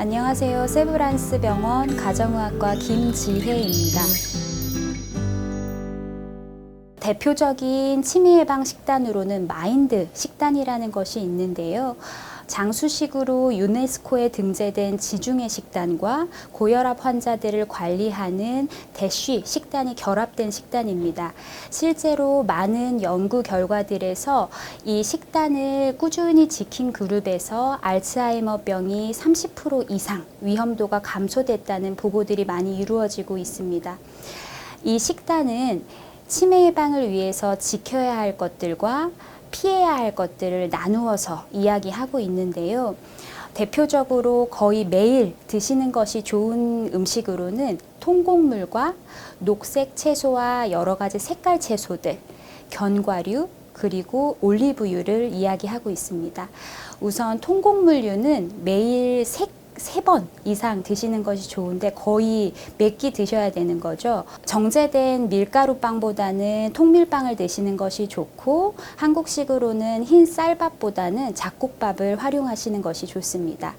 안녕하세요. 세브란스 병원 가정의학과 김지혜입니다. 대표적인 치매 예방 식단으로는 마인드 식단이라는 것이 있는데요. 장수식으로 유네스코에 등재된 지중해 식단과 고혈압 환자들을 관리하는 대쉬 식단이 결합된 식단입니다. 실제로 많은 연구 결과들에서 이 식단을 꾸준히 지킨 그룹에서 알츠하이머병이 30% 이상 위험도가 감소됐다는 보고들이 많이 이루어지고 있습니다. 이 식단은 치매 예방을 위해서 지켜야 할 것들과 피해야 할 것들을 나누어서 이야기하고 있는데요. 대표적으로 거의 매일 드시는 것이 좋은 음식으로는 통곡물과 녹색 채소와 여러 가지 색깔 채소들, 견과류, 그리고 올리브유를 이야기하고 있습니다. 우선 통곡물류는 매일 색 세 번 이상 드시는 것이 좋은데 거의 몇 끼 드셔야 되는 거죠. 정제된 밀가루 빵보다는 통밀빵을 드시는 것이 좋고 한국식으로는 흰 쌀밥보다는 잡곡밥을 활용하시는 것이 좋습니다.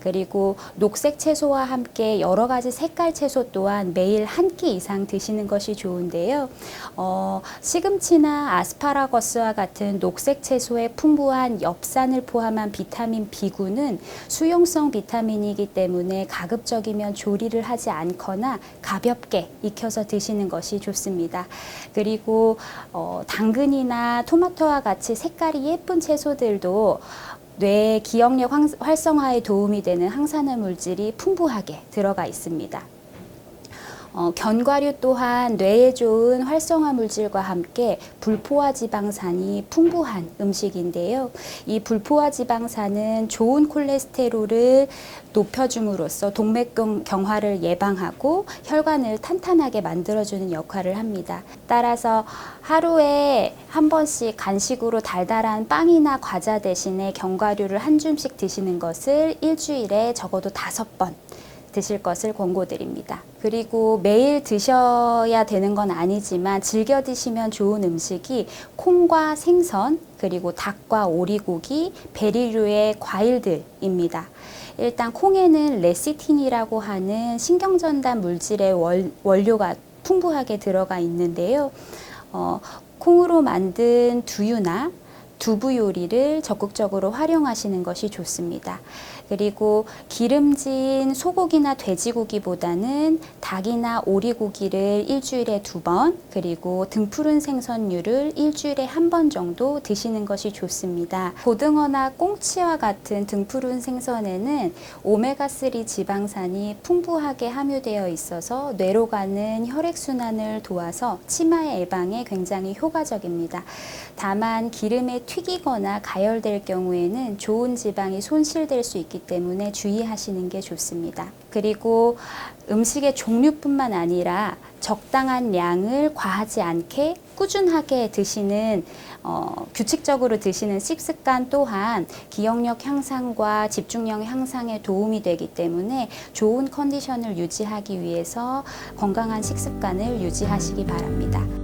그리고 녹색 채소와 함께 여러 가지 색깔 채소 또한 매일 한 끼 이상 드시는 것이 좋은데요. 어, 시금치나 아스파라거스와 같은 녹색 채소에 풍부한 엽산을 포함한 비타민 B9는 수용성 비타민 이기 때문에 가급적이면 조리를 하지 않거나 가볍게 익혀서 드시는 것이 좋습니다. 그리고 어, 당근이나 토마토와 같이 색깔이 예쁜 채소들도 뇌 기억력 황- 활성화에 도움이 되는 항산화 물질이 풍부하게 들어가 있습니다. 어, 견과류 또한 뇌에 좋은 활성화 물질과 함께 불포화 지방산이 풍부한 음식인데요. 이 불포화 지방산은 좋은 콜레스테롤을 높여줌으로써 동맥경 경화를 예방하고 혈관을 탄탄하게 만들어주는 역할을 합니다. 따라서 하루에 한 번씩 간식으로 달달한 빵이나 과자 대신에 견과류를 한 줌씩 드시는 것을 일주일에 적어도 다섯 번 드실 것을 권고드립니다. 그리고 매일 드셔야 되는 건 아니지만 즐겨 드시면 좋은 음식이 콩과 생선, 그리고 닭과 오리고기, 베리류의 과일들입니다. 일단 콩에는 레시틴이라고 하는 신경전달 물질의 월, 원료가 풍부하게 들어가 있는데요. 어, 콩으로 만든 두유나 두부 요리를 적극적으로 활용하시는 것이 좋습니다. 그리고 기름진 소고기나 돼지고기보다는 닭이나 오리고기를 일주일에 두 번, 그리고 등푸른 생선류를 일주일에 한 번 정도 드시는 것이 좋습니다. 고등어나 꽁치와 같은 등푸른 생선에는 오메가3 지방산이 풍부하게 함유되어 있어서 뇌로 가는 혈액순환을 도와서 치마 예방에 굉장히 효과적입니다. 다만 기름에 튀기거나 가열될 경우에는 좋은 지방이 손실될 수 있기 때문에 주의하시는 게 좋습니다. 그리고 음식의 종류뿐만 아니라 적당한 양을 과하지 않게 꾸준하게 드시는 어, 규칙적으로 드시는 식습관 또한 기억력 향상과 집중력 향상에 도움이 되기 때문에 좋은 컨디션을 유지하기 위해서 건강한 식습관을 유지하시기 바랍니다.